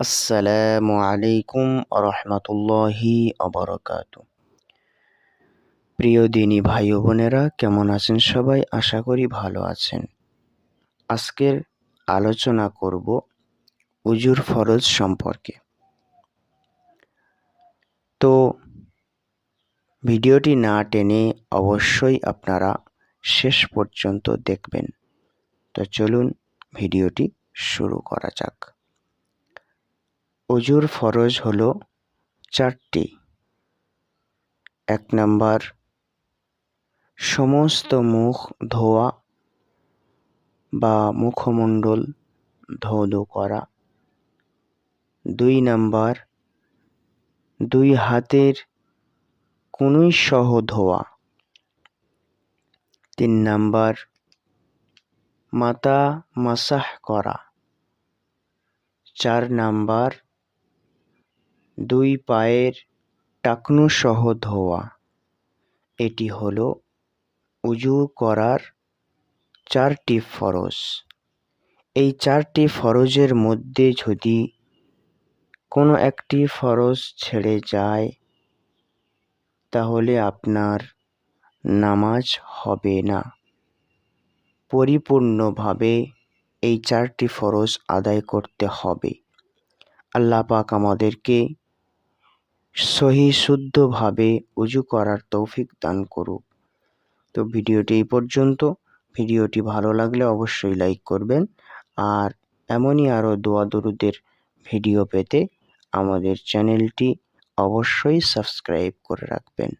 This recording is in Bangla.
আসসালামু আলাইকুম রহমতুল্লাহি অবরকাত। প্রিয় দিনী ভাই বোনেরা, কেমন আছেন সবাই? আশা করি ভালো আছেন। আজকের আলোচনা করব উজুর ফরজ সম্পর্কে। তো ভিডিওটি না টেনে অবশ্যই আপনারা শেষ পর্যন্ত দেখবেন। তো চলুন ভিডিওটি শুরু করা যাক। অজুর ফরজ হলো চারটি। এক নাম্বার, সমস্ত মুখ ধোয়া বা মুখমণ্ডল ধৌত করা। দুই নাম্বার, দুই হাতের কনুই সহ ধোয়া। তিন নাম্বার মাতা মাসাহ করা। চার নাম্বার দুই পায়ের টাকনু সহ ধোয়া। এটি হলো উজু করার চারটি ফরজ। এই চারটি ফরজের মধ্যে যদি কোনো একটি ফরজ ছেড়ে যায়, তাহলে আপনার নামাজ হবে না। পরিপূর্ণভাবে এই চারটি ফরজ আদায় করতে হবে। আল্লাহ পাক আমাদেরকে সহি শুদ্ধভাবে উজু করার তৌফিক দান করুক। তো ভিডিওটি এই পর্যন্ত। ভিডিওটি ভালো লাগলে অবশ্যই লাইক করবেন। আর এমনই আরও দোয়া দরুদের ভিডিও পেতে আমাদের চ্যানেলটি অবশ্যই সাবস্ক্রাইব করে রাখবেন।